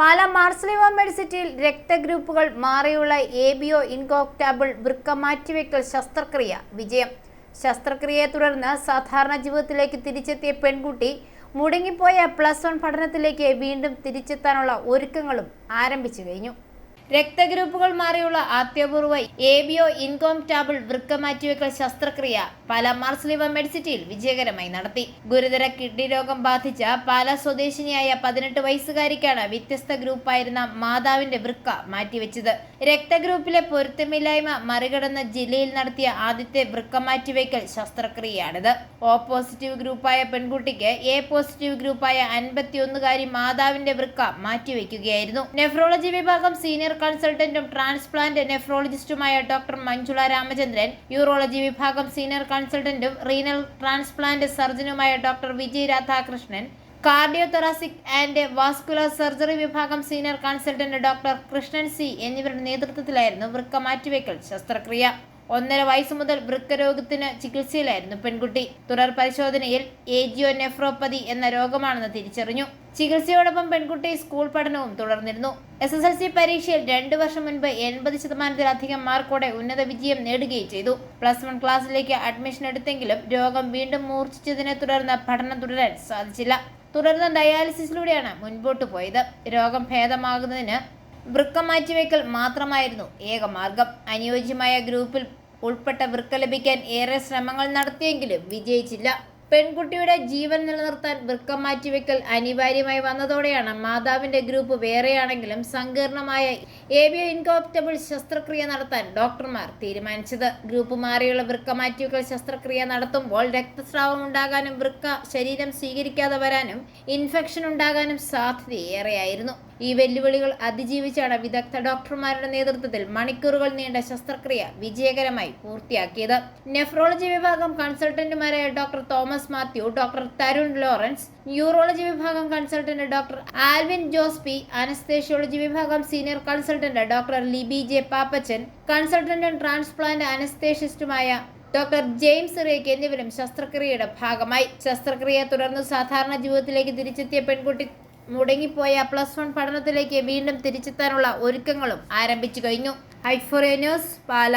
പാല മാർസലിവ മെഡിസിറ്റിയിൽ രക്തഗ്രൂപ്പുകൾ മാറിയുള്ള എ ബി ഒ ഇൻകോക്റ്റാബിൾ വൃക്ക മാറ്റിവെക്കൽ ശസ്ത്രക്രിയ വിജയം. ശസ്ത്രക്രിയയെ തുടർന്ന് സാധാരണ ജീവിതത്തിലേക്ക് തിരിച്ചെത്തിയ പെൺകുട്ടി മുടങ്ങിപ്പോയ പ്ലസ് വൺ പഠനത്തിലേക്ക് വീണ്ടും തിരിച്ചെത്താനുള്ള ഒരുക്കങ്ങളും ആരംഭിച്ചു കഴിഞ്ഞു. രക്തഗ്രൂപ്പുകൾ മാറിയുള്ള അത്യപൂർവ ഏബിയോ ഇൻകോംറ്റാബിൾ ഒ വൃക്ക മാറ്റിവെക്കൽ ശസ്ത്രക്രിയ പാല മാർസ്ലിവ മെഡിസിറ്റിയിൽ വിജയകരമായി നടത്തി. ഗുരുതര കിഡ്നി രോഗം ബാധിച്ച പാല സ്വദേശിനിയായ പതിനെട്ട് വയസ്സുകാരിക്കാണ് വ്യത്യസ്ത ഗ്രൂപ്പായിരുന്ന മാതാവിന്റെ വൃക്ക മാറ്റിവെച്ചത്. രക്തഗ്രൂപ്പിലെ പൊരുത്തമില്ലായ്മ മറികടന്ന് ജില്ലയിൽ നടത്തിയ ആദ്യത്തെ വൃക്ക മാറ്റിവെക്കൽ ശസ്ത്രക്രിയയാണിത്. ഓ പോസിറ്റീവ് ഗ്രൂപ്പായ പെൺകുട്ടിക്ക് എ പോസിറ്റീവ് ഗ്രൂപ്പായ അൻപത്തിയൊന്നുകാരി മാതാവിന്റെ വൃക്ക മാറ്റിവെക്കുകയായിരുന്നു. നെഫ്രോളജി വിഭാഗം സീനിയർ കൺസൾട്ടന്റും ട്രാൻസ്പ്ലാന്റ് നെഫ്രോളജിസ്റ്റുമായ ഡോക്ടർ മഞ്ജുള രാമചന്ദ്രൻ യൂറോളജി വിഭാഗം സീനിയർ കൺസൾട്ടന്റും renal transplant സർജനുമായ doctor Vijay Radhakrishnan cardio thoracic and vascular surgery വിഭാഗം senior consultant doctor Krishnan C എന്നിവരുടെ നേതൃത്വത്തിലായിരുന്നു വൃക്ക മാറ്റിവെക്കൽ ശസ്ത്രക്രിയ. ഒന്നര വയസ്സ് മുതൽ വൃക്കരോഗത്തിന് ചികിത്സയിലായിരുന്നു പെൺകുട്ടി. തുടർ പരിശോധനയിൽ ഏജിയോ നെഫ്രോപ്പതി എന്ന രോഗമാണെന്ന് തിരിച്ചറിഞ്ഞു. ചികിത്സയോടൊപ്പം പെൺകുട്ടി സ്കൂൾ പഠനവും തുടർന്നിരുന്നു. എസ് എസ് എൽ സി പരീക്ഷയിൽ രണ്ടു വർഷം മുൻപ് എൺപത് ശതമാനത്തിലധികം മാർക്കോടെ ഉന്നത വിജയം നേടുകയും ചെയ്തു. പ്ലസ് വൺ ക്ലാസ്സിലേക്ക് അഡ്മിഷൻ എടുത്തെങ്കിലും രോഗം വീണ്ടും മൂർച്ഛിച്ചതിനെ തുടർന്ന് പഠനം തുടരാൻ സാധിച്ചില്ല. തുടർന്ന് ഡയാലിസിസിലൂടെയാണ് മുൻപോട്ട് പോയത്. രോഗം ഭേദമാകുന്നതിന് വൃക്ക മാറ്റിവെക്കൽ മാത്രമായിരുന്നു ഏക മാർഗം. അനുയോജ്യമായ ഗ്രൂപ്പിൽ ഉൾപ്പെട്ട വൃക്ക ലഭിക്കാൻ ഏറെ ശ്രമങ്ങൾ നടത്തിയെങ്കിലും വിജയിച്ചില്ല. പെൺകുട്ടിയുടെ ജീവൻ നിലനിർത്താൻ വൃക്കം മാറ്റിവെക്കൽ അനിവാര്യമായി വന്നതോടെയാണ് മാതാവിന്റെ ഗ്രൂപ്പ് വേറെയാണെങ്കിലും സങ്കീർണമായ ഏവിയോ ഇൻകോപ്റ്റബിൾ ശസ്ത്രക്രിയ നടത്താൻ ഡോക്ടർമാർ തീരുമാനിച്ചത്. ഗ്രൂപ്പ് മാറിയുള്ള വൃക്ക മാറ്റിവെക്കൽ ശസ്ത്രക്രിയ നടത്തുമ്പോൾ രക്തസ്രാവം ഉണ്ടാകാനും വൃക്ക ശരീരം സ്വീകരിക്കാതെ വരാനും ഇൻഫെക്ഷൻ ഉണ്ടാകാനും സാധ്യതയേറെയായിരുന്നു ഈ വെല്ലുവിളികൾ അതിജീവിച്ചാണ് വിദഗ്ധ ഡോക്ടർമാരുടെ നേതൃത്വത്തിൽ മണിക്കൂറുകൾ നീണ്ട ശസ്ത്രക്രിയ വിജയകരമായി പൂർത്തിയാക്കിയത്. നെഫ്രോളജി വിഭാഗം കൺസൾട്ടന്റുമാരായ doctor Thomas Mathew doctor Tarun Lawrence neurology വിഭാഗം consultant doctor Alvin Jose P anaesthesiology വിഭാഗം senior consultant doctor Libi J Pappachan കൺസൾട്ടന്റും transplant അനസ്തേഷ്യസ്റ്റുമായ ഡോക്ടർ ജെയിംസ് റേക്ക് എന്നിവരും ശസ്ത്രക്രിയയുടെ ഭാഗമായി. ശസ്ത്രക്രിയ തുടർന്ന് സാധാരണ ജീവിതത്തിലേക്ക് തിരിച്ചെത്തിയ പെൺകുട്ടി മുടങ്ങിപ്പോയ പ്ലസ് വൺ പഠനത്തിലേക്ക് വീണ്ടും തിരിച്ചെത്താനുള്ള ഒരുക്കങ്ങളും ആരംഭിച്ചു കഴിഞ്ഞു. ഐഫോറിയ ന്യൂസ് പാല.